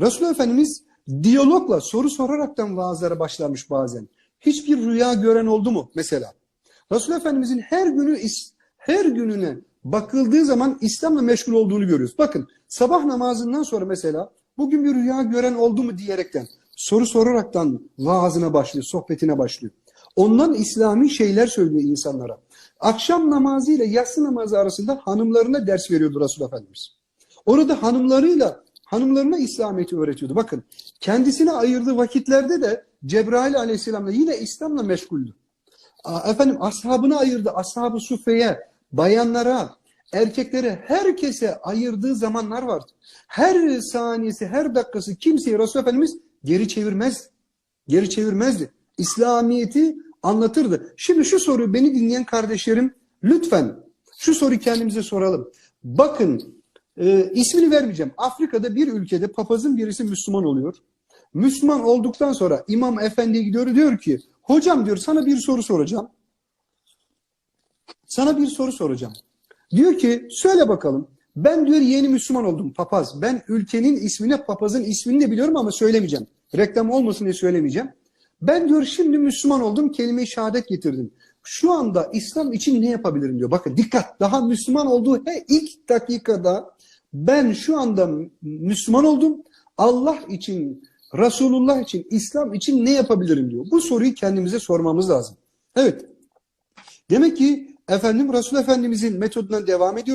Resulullah Efendimiz diyalogla, soru soraraktan vaazlara başlamış bazen. Hiçbir rüya gören oldu mu mesela? Resulullah Efendimizin her günü her gününe bakıldığı zaman İslam'la meşgul olduğunu görüyoruz. Bakın sabah namazından sonra mesela bugün bir rüya gören oldu mu diyerekten soru soraraktan vaazına başlıyor, sohbetine başlıyor. Ondan İslami şeyler söylüyor insanlara. Akşam namazı ile yatsı namazı arasında hanımlarına ders veriyordu Resulullah Efendimiz. Orada hanımlarıyla hanımlarına İslamiyet'i öğretiyordu. Bakın kendisine ayırdığı vakitlerde de Cebrail aleyhisselamla yine İslam'la meşguldü. Efendim ashabına ayırdı. Ashab-ı sufeye, bayanlara, erkeklere, herkese ayırdığı zamanlar vardı. Her saniyesi, her dakikası kimseyi Resulullah Efendimiz geri çevirmez. Geri çevirmezdi. İslamiyet'i anlatırdı. Şimdi şu soruyu beni dinleyen kardeşlerim lütfen şu soruyu kendimize soralım. Bakın e, ismini vermeyeceğim. Afrika'da bir ülkede papazın birisi Müslüman oluyor. Müslüman olduktan sonra İmam Efendi'ye gidiyor diyor ki hocam diyor sana bir soru soracağım. Sana bir soru soracağım. Diyor ki söyle bakalım. Ben diyor yeni Müslüman oldum papaz. Ben ülkenin ismini papazın ismini de biliyorum ama söylemeyeceğim. Reklam olmasın diye söylemeyeceğim. Ben diyor şimdi Müslüman oldum kelime-i şehadet getirdim. Şu anda İslam için ne yapabilirim diyor. Bakın dikkat daha Müslüman olduğu he, ilk dakikada ben şu anda Müslüman oldum. Allah için, Resulullah için, İslam için ne yapabilirim diyor. Bu soruyu kendimize sormamız lazım. Evet. Demek ki efendim Resul Efendimizin metodundan devam ediyoruz.